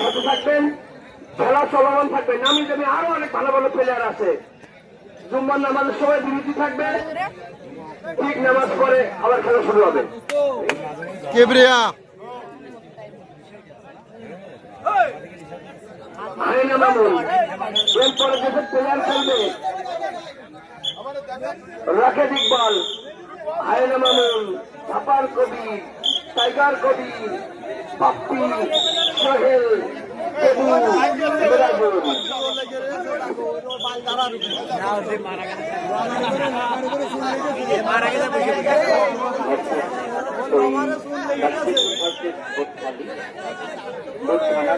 সাথে থাকবেন। খেলা চলমান থাকবে। নামি দামি আরও অনেক ভালো ভালো প্লেয়ার আছে। জুম্মার নামাজের সময় বিরতি থাকবে। ঠিক নামাজ পরে আবার খেলা শুরু হবে। কেবরিয়া। আইনা মামুন এরপরে যেসব প্লেয়ার খেলবে। ইকবাল আয়না মামুন ধাপার কবি টাইগার কবি পাপ্পি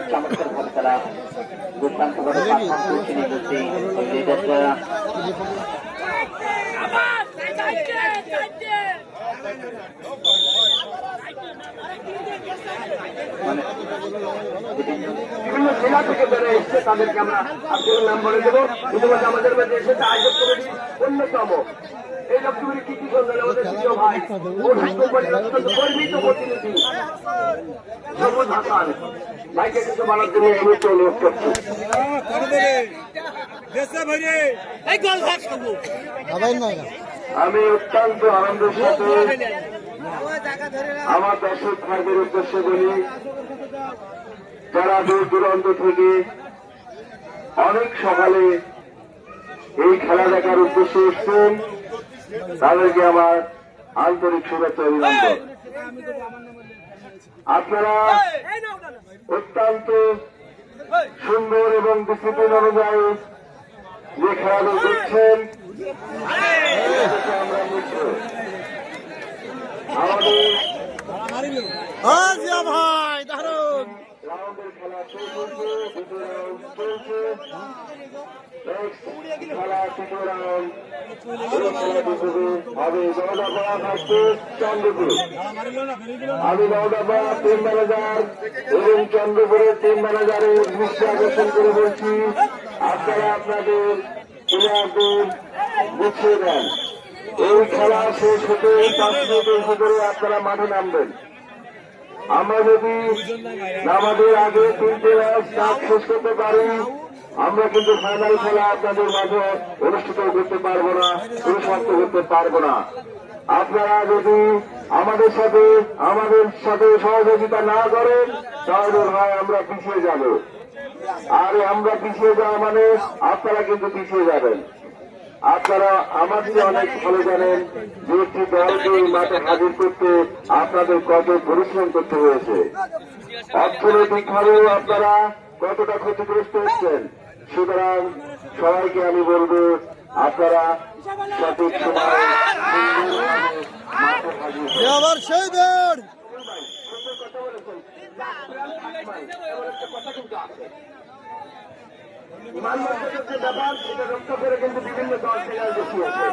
চমৎকার ভাবে তারা দুর্দান্ত ভাবে পারফর্ম করছেন এই মুহূর্তে লিডাররা বিভিন্ন জেলা থেকে যারা এসছে তাদেরকে আমরা আপনাদের নাম বলে দেবো। ইতিমধ্যে আমাদের মধ্যে এসেছে আয়োজক কমিটি অন্যতম। এই কি কি করলেন আমাদের প্রিয় ভাই অত্যন্ত গর্বিত প্রতিনিধি সবুজ হাসান। ভাইকে কিছু বলার জন্য মুহূর্তে অনুরোধ করছি। আমি অত্যন্ত আনন্দের সাথে আমার দর্শক ভাইদের উদ্দেশ্যে বলি, যারা দূর দূরান্ত থেকে অনেক সকালে এই খেলা দেখার উদ্দেশ্যে এসছেন, তাদেরকে আমার আন্তরিক শুভেচ্ছা অভিনন্দন। আপনারা অত্যন্ত সুন্দর এবং ডিসিপ্লিন অনুযায়ী যে খেলাধুলো দেখছেন আমরা মুগ্ধ। আমাদের জিয়া ভাই দারুণ রাউন্ডের খেলা চলছে দুটো রাউন্ড চলছে Next খেলা তৃতীয় রাউন্ড এই খেলাটি শুরু হবে দৌড়াপাড়া থাকছে চন্দ্রপুর আমি চন্দ্রপুরের টিম ম্যানেজারের দৃষ্টি আকর্ষণ করে বলছি আপনারা আপনাদের প্লেয়ারদের গুছিয়ে দেন এই খেলা শেষ হতে পাঁচ মিনিটের ভিতরে আপনারা মাঠে নামবেন। আমরা যদি আমাদের আগে তিনটে কাজ শেষ করতে পারি, আমরা কিন্তু ফাইনাল খেলা আপনাদের মাঝে অনুষ্ঠিত করতে পারব না অনুসমাপ্ত করতে পারব না। আপনারা যদি আমাদের সাথে আমাদের সাথে সহযোগিতা না করেন, তাহলে ভাই আমরা পিছিয়ে যাব। আর আমরা পিছিয়ে যাওয়া মানে আপনারা কিন্তু পিছিয়ে যাবেন। আপনারা চেয়ে অনেক ভালো জানেন যে একটি দলকে মাঠে হাজির করতে আপনাদের কত পরিশ্রম করতে হয়েছে অর্থনৈতিকভাবেও আপনারা কতটা ক্ষতিগ্রস্ত হচ্ছেন সুতরাং সবাইকে আমি বলব আপনারা সঠিক সময়। আবার সেই বেড কথা বলেছেন। মানবাধিকারের যে ব্যাপার সেটা রক্ষা করে কিন্তু বিভিন্ন দল থেকে বসিয়েছে